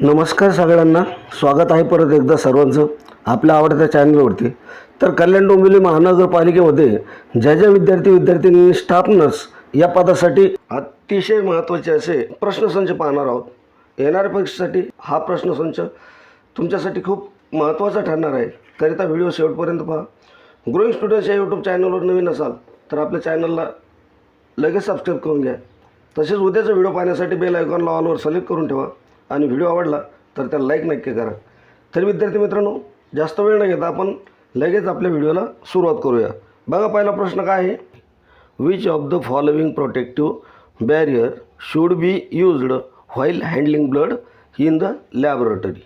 नमस्कार सगळ्यांना. स्वागत आहे परत एकदा सर्वांचं आपल्या आवडत्या चॅनलवरती. तर कल्याण डोंबिवली महानगरपालिकेमध्ये ज्या ज्या विद्यार्थी विद्यार्थिनी स्टाफ नर्स या पदासाठी अतिशय महत्त्वाचे असे प्रश्नसंच पाहणार आहोत. येणाऱ्या परीक्षेसाठी हा प्रश्नसंच तुमच्यासाठी खूप महत्त्वाचा ठरणार आहे. करिता व्हिडिओ शेवटपर्यंत पहा. ग्रोईंग स्टुडंट्स या यूट्यूब चॅनलवर नवीन असाल तर आपल्या चॅनलला लगेच सबस्क्राईब करून घ्या. तसेच उद्याचा व्हिडिओ पाहण्यासाठी बेल आयकॉनला ऑलवर सिलेक्ट करून ठेवा. आणि व्हिडिओ आवडला तर त्याला लाईक नक्की करा. तर विद्यार्थी मित्रांनो जास्त वेळ न घेता आपण लगेच आपल्या व्हिडिओला सुरुवात करूया. बघा पहिला प्रश्न काय आहे? Which of the following protective barrier should be used while handling blood in the laboratory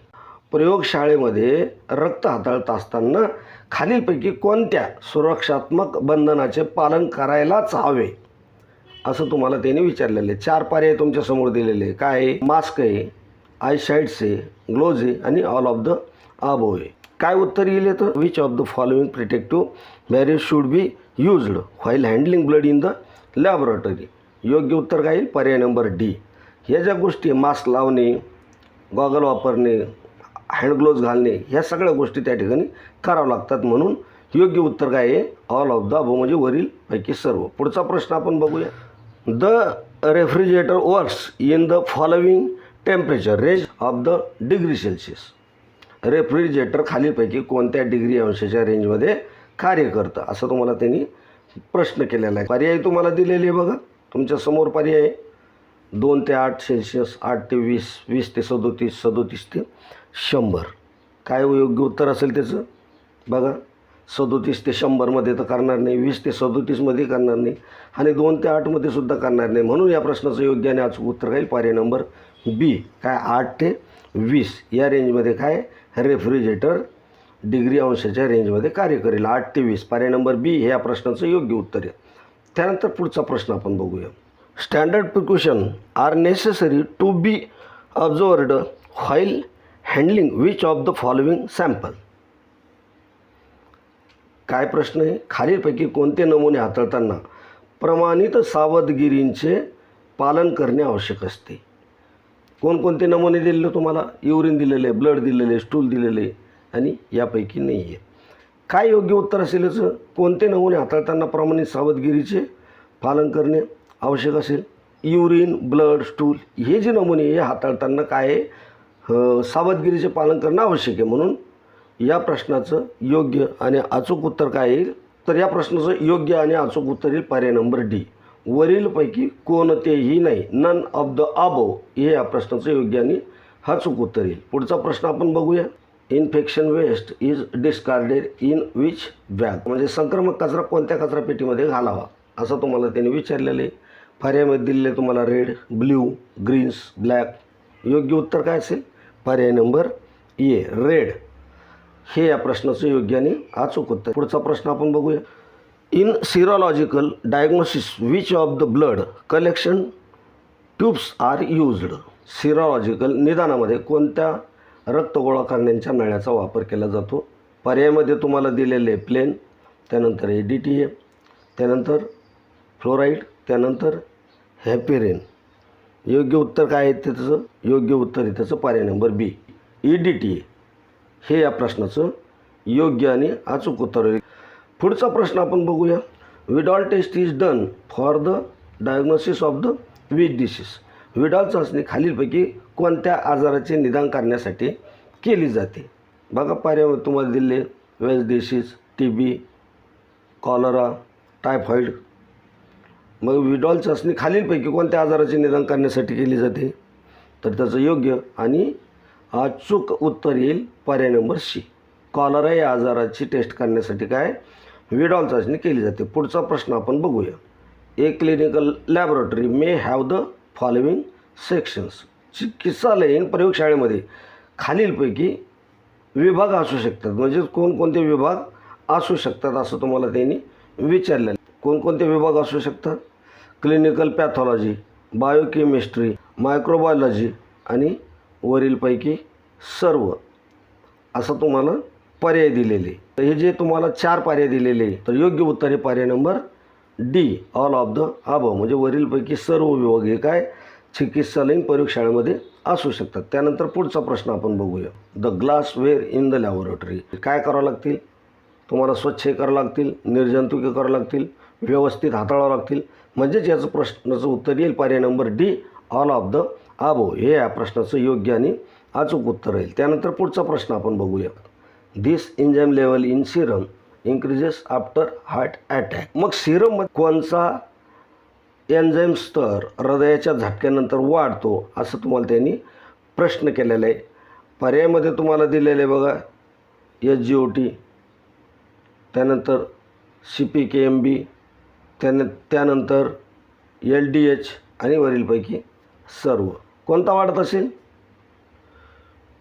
प्रयोगशाळेमध्ये रक्त हाताळत असताना खालीलपैकी कोणत्या सुरक्षात्मक बंधनाचे पालन करायलाच हवे? असं तुम्हाला त्याने विचारलेलं आहे. चार पर्याय तुमच्यासमोर दिलेले आहे. काय आहे? मास्क आहे. आय शाईट्स आहे ग्लोज आहे आणि ऑल ऑफ द आबो आहे काय उत्तर येईल तर which of the following protective barrier should be used while handling blood in the laboratory योग्य उत्तर काय येईल? पर्याय नंबर डी ह्या ज्या गोष्टी मास्क लावणे गॉगल वापरणे हँडग्लोव्ज घालणे ह्या सगळ्या गोष्टी त्या ठिकाणी कराव्या लागतात म्हणून योग्य उत्तर काय आहे? ऑल ऑफ द अबो म्हणजे वरील पैकी सर्व. पुढचा प्रश्न आपण बघूया. The refrigerator works in the following temperature range of the degree celsius refrigerator खालीलपैकी कोणत्या डिग्री अंशाच्या रेंजमध्ये कार्य करतं? असं तुम्हाला त्यांनी प्रश्न केलेला आहे. पर्याय तुम्हाला दिलेले आहे बघा. तुमच्यासमोर पर्याय दोन ते आठ सेल्सिअस आठ ते वीस वीस ते सदोतीस सदोतीस ते शंभर. काय योग्य उत्तर असेल त्याचं? बघा. सदोतीस ते शंभरमध्ये तर करणार नाही. वीस ते सदोतीसमध्ये करणार नाही. आणि दोन ते आठमध्ये सुद्धा करणार नाही. म्हणून या प्रश्नाचं योग्य आणि अचूक उत्तर काही पर्याय नंबर बी काय आठ ते वीस या रेंजमध्ये काय रेफ्रिजरेटर डिग्री अंशाच्या रेंजमध्ये कार्य करेल. आठ ते वीस. पर्याय नंबर बी हे या प्रश्नाचं योग्य उत्तर आहे. त्यानंतर पुढचा प्रश्न आपण बघूया. Standard precaution are necessary to be observed while handling which of the following sample काय प्रश्न आहे? खालीलपैकी कोणते नमुने हाताळताना प्रमाणित सावधगिरींचे पालन करणे आवश्यक असते. कोणकोणते नमुने दिलेले तुम्हाला? युरिन दिलेले ब्लड दिलेले स्टूल दिलेले आणि यापैकी नाही आहे काय योग्य उत्तर असेल याचं? कोणते नमुने हाताळताना प्रमाणित सावधगिरीचे पालन करणे आवश्यक असेल? युरिन ब्लड स्टूल हे जे नमुने हे हाताळताना काय आहे? सावधगिरीचे पालन करणं आवश्यक आहे. म्हणून या प्रश्नाचं योग्य आणि अचूक उत्तर काय येईल? तर या प्रश्नाचं योग्य आणि अचूक उत्तर येईल पर्याय नंबर डी. वरीलपैकी कोणतेही नाही. नन ऑफ द अबो हे या प्रश्नाचं योग्याने हा चूक उत्तर येईल. पुढचा प्रश्न आपण बघूया. Infection waste is discarded in which bag म्हणजे संक्रमक कचरा कोणत्या कचरा पेटीमध्ये घालावा? असं तुम्हाला त्यांनी विचारलेलं आहे. पर्यायमध्ये दिलेले तुम्हाला रेड ब्ल्यू ग्रीन्स ब्लॅक योग्य उत्तर काय असेल? पर्याय नंबर ए रेड हे या प्रश्नाचं योग्याने अचूक उत्तर. पुढचा प्रश्न आपण बघूया. In serological diagnosis which of the blood collection tubes are used serological निदानामध्ये कोणत्या रक्त गोळा करण्याच्या नळ्याचा वापर केला जातो? पर्यायामध्ये तुम्हाला दिलेले प्लेन त्यानंतर ए डी टी ए त्यानंतर फ्लोराईड त्यानंतर हॅपेरेन. योग्य उत्तर काय आहे त्याचं? योग्य उत्तर आहे त्याचं पर्याय number B E D T हे या प्रश्नाचं योग्य आणि अचूक उत्तर आहे. पुढचा प्रश्न आपण बघूया. Widal test is done for the diagnosis of the which disease Widal चाचणी खालीलपैकी कोणत्या आजाराचे निदान करण्यासाठी केली जाते? बघा पर्याय तुम्हाला दिले. Waste disease T B cholera typhoid मग विडॉल चाचणी खालीलपैकी कोणत्या आजाराचे निदान करण्यासाठी केली जाते? तर त्याचं योग्य आणि अचूक उत्तर येईल पर्याय नंबर सी कॉलरा या आजाराची टेस्ट करण्यासाठी काय? विडॉल चाचणी केली जाते. पुढचा प्रश्न आपण बघूया. A clinical laboratory may have the following sections चिकित्सालयीन प्रयोगशाळेमध्ये खालीलपैकी विभाग असू शकतात. म्हणजे कोणकोणते विभाग असू शकतात असं तुम्हाला त्यांनी विचारलेलं कोणकोणते विभाग असू शकतात? क्लिनिकल पॅथॉलॉजी बायोकेमिस्ट्री मायक्रोबायोलॉजी आणि वरीलपैकी सर्व. असं तुम्हाला पर्याय दिलेले तर हे जे तुम्हाला चार पर्याय दिलेले तर योग्य उत्तर हे पर्याय number D all of the above म्हणजे वरीलपैकी सर्व विभाग हे काय? चिकित्सालयीन प्रयोगशाळेमध्ये असू शकतात. त्यानंतर पुढचा प्रश्न आपण बघूया. The glassware in the laboratory काय करावं लागतील? तुम्हाला स्वच्छ हे करावं लागतील निर्जंतुके करावं लागतील व्यवस्थित हाताळावं लागतील. म्हणजेच याचं प्रश्नाचं उत्तर येईल पर्याय number D all of the above हे या प्रश्नाचं योग्य आणि अचूक उत्तर राहील. त्यानंतर पुढचा प्रश्न आपण बघूया. This enzyme level in serum increases after heart attack मग सिरममध्ये कोणचा एन्झाईम स्तर हृदयाच्या झटक्यानंतर वाढतो असं तुम्हाला त्यांनी प्रश्न केलेला आहे. पर्यायमध्ये तुम्हाला दिलेलं आहे बघा एच जी ओ टी त्यानंतर C P K M B त्यान त्यानंतर एल डी एच आणि वरीलपैकी सर्व. कोणता वाढत असेल?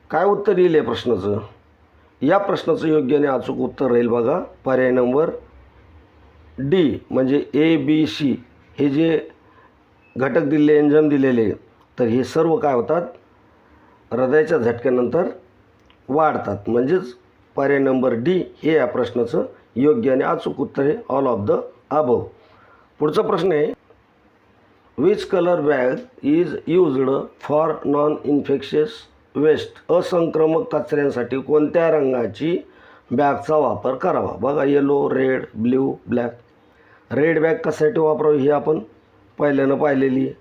काय उत्तर येईल या प्रश्नाचं? या प्रश्नाचं योग्य आणि अचूक उत्तर राहील बघा. पर्याय नंबर डी म्हणजे ए बी सी हे जे घटक दिलेले एंजम दिलेले तर हे सर्व काय होतात? हृदयाच्या झटक्यानंतर वाढतात. म्हणजेच पर्याय नंबर डी हे या प्रश्नाचं योग्य आणि अचूक उत्तर आहे. ऑल ऑफ द अबव पुढचा प्रश्न आहे which colour bag is used for non infectious waste असंक्रमक कचऱ्यांसाठी कोणत्या रंगाची बॅगचा वापर करावा? बघा yellow red blue black red bag कशासाठी वापरावी ही आपण पहिल्यानं पाहिलेली आहे.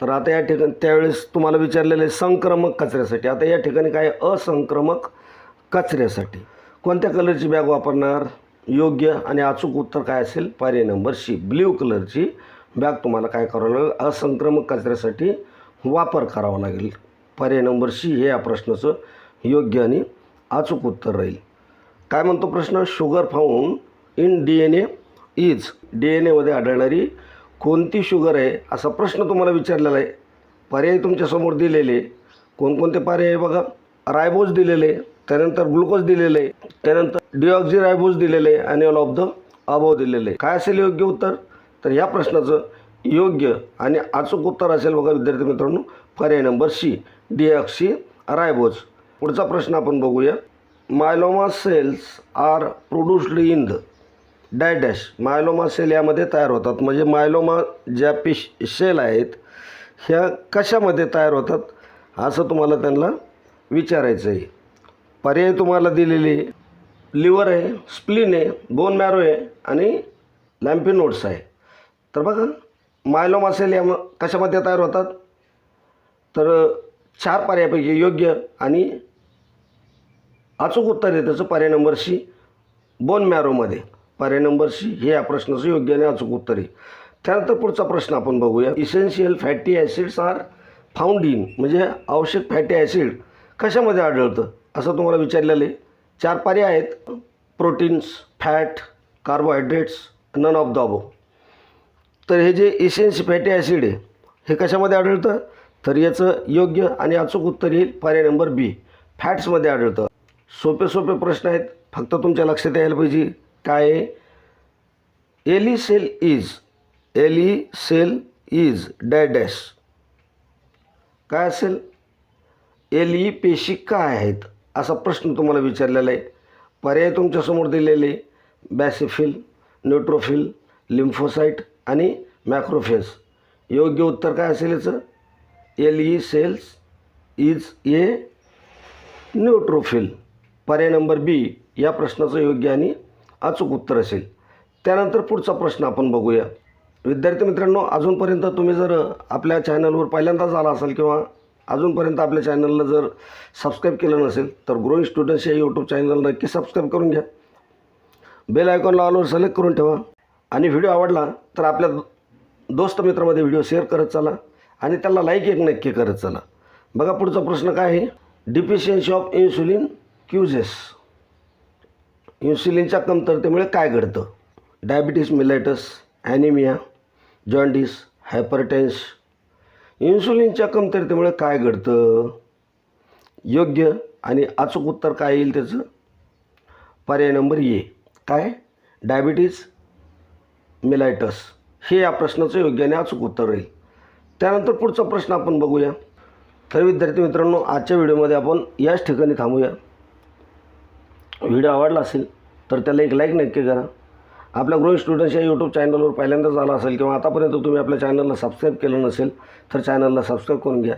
तर आता या ठिकाणी त्यावेळेस तुम्हाला विचारलेलं आहे संक्रमक कचऱ्यासाठी. आता या ठिकाणी काय असंक्रमक कचऱ्यासाठी. कोणत्या कलरची बॅग वापरणार? योग्य आणि अचूक उत्तर काय असेल? पर्याय नंबर सी ब्ल्यू कलरची बॅग तुम्हाला काय करावं लागेल? असंक्रमक कचऱ्यासाठी वापर करावा लागेल. पर्याय नंबर सी हे या प्रश्नाचं योग्य आणि अचूक उत्तर राहील. काय म्हणतो प्रश्न? Sugar found in D N A is D N एमध्ये आढळणारी कोणती शुगर आहे? असा प्रश्न तुम्हाला विचारलेला आहे. पर्याय तुमच्यासमोर दिलेले. कोणकोणते पर्याय आहे बघा? रायबोज दिलेले आहे त्यानंतर ग्लुकोज दिलेले आहे त्यानंतर डिऑक्झी रायबोज दिलेले आहे आणि ऑल ऑफ द अभाव दिलेले. आहे काय असेल योग्य उत्तर? तर या प्रश्नाचं योग्य आणि अचूक उत्तर असेल बघा विद्यार्थी मित्रांनो. पर्याय नंबर सी डिऑक्सी रायबोज. पुढचा प्रश्न आपण बघूया. Myeloma cells are produced in the die dash myeloma cell यामध्ये तयार होतात. म्हणजे मायलोमा ज्या पिश सेल आहेत ह्या कशामध्ये तयार होतात? असं तुम्हाला त्यांना विचारायचं आहे. पर्याय तुम्हाला दिलेले लिव्हर आहे स्प्लिन आहे बोन मॅरो आहे आणि लॅम्पिनोड्स आहे. तर बघा मायलोमा सेल या कशामध्ये तयार होतात? तर चार पर्यायापैकी योग्य आणि अचूक उत्तर आहे त्याचं पर्याय नंबर सी बोन मॅरोमध्ये. पर्याय नंबर सी हे या प्रश्नाचं योग्य आणि अचूक उत्तर आहे. त्यानंतर पुढचा प्रश्न आपण बघूया. Essential fatty acids are found in म्हणजे आवश्यक फॅटी ॲसिड कशामध्ये आढळतं? असं तुम्हाला विचारलेलं आहे. चार पर्याय आहेत. Proteins fat carbohydrates none of the above तर हे जे इसेन्स फॅटी ॲसिड आहे हे कशामध्ये आढळतं? तर याचं योग्य आणि अचूक उत्तर येईल पर्याय नंबर बी. फॅट्समध्ये आढळतं. सोपे सोपे प्रश्न आहेत. फक्त तुमच्या लक्षात यायला पाहिजे. काय आहे? L E cell is L E cell is डॅ dash काय असेल? एली पेशी काय आहेत असा प्रश्न तुम्हाला विचारलेला आहे. पर्याय तुमच्यासमोर दिलेले बॅसिफिल न्यूट्रोफिल लिम्फोसाईट आणि मॅक्रोफेस योग्य उत्तर काय असेल याचं? L E cells is a neutrophil पर्याय नंबर बी या प्रश्नाचं योग्य आणि अचूक उत्तर असेल. त्यानंतर पुढचा प्रश्न आपण बघूया. विद्यार्थी मित्रांनो अजूनपर्यंत तुम्ही जर आपल्या चॅनलवर पहिल्यांदाच आला असाल किंवा अजूनपर्यंत आपल्या चॅनलला जर सबस्क्राईब केलं नसेल तर ग्रोईंग स्टुडंट्स या यूट्यूब चॅनल नक्की सबस्क्राईब करून घ्या. बेल आयकॉनला ऑलवर सिलेक्ट करून ठेवा. आणि व्हिडिओ आवडला तर आपल्या दोस्त मित्रामध्ये व्हिडिओ शेअर करत चला. आणि त्याला लाईक एक नक्की करत चला. बघा पुढचा प्रश्न काय आहे? डिफिशियन्सी ऑफ इन्सुलिन क्युजेस इन्सुलिनच्या कमतरतेमुळे काय घडतं? Diabetes mellitus anaemia jaundice hypertension इन्सुलिनच्या कमतरतेमुळे काय घडतं? योग्य आणि अचूक उत्तर काय येईल त्याचं? पर्याय नंबर ए. काय? डायबिटीज मिलायटस हे या प्रश्नाचं योग्य आणि अचूक उत्तर राहील. त्यानंतर पुढचा प्रश्न आपण बघूया. तर विद्यार्थी मित्रांनो आजच्या व्हिडिओमध्ये आपण याच ठिकाणी थांबूया. व्हिडिओ आवडला असेल तर त्याला एक लाईक नक्की करा. आपल्या ग्रोईंग स्टुडंट्स या यूट्यूब चॅनलवर पहिल्यांदाच आला असेल किंवा आतापर्यंत तुम्ही आपल्या चॅनलला सबस्क्राईब केलं नसेल तर चॅनलला सबस्क्राईब करून घ्या.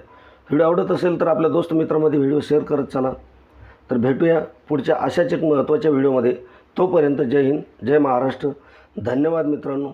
व्हिडिओ आवडत असेल तर आपल्या दोस्त मित्रामध्ये व्हिडिओ शेअर करत चला. तर भेटूया पुढच्या अशाच एक महत्त्वाच्या व्हिडिओमध्ये. तोपर्यंत जय हिंद जय महाराष्ट्र. धन्यवाद मित्रांनो.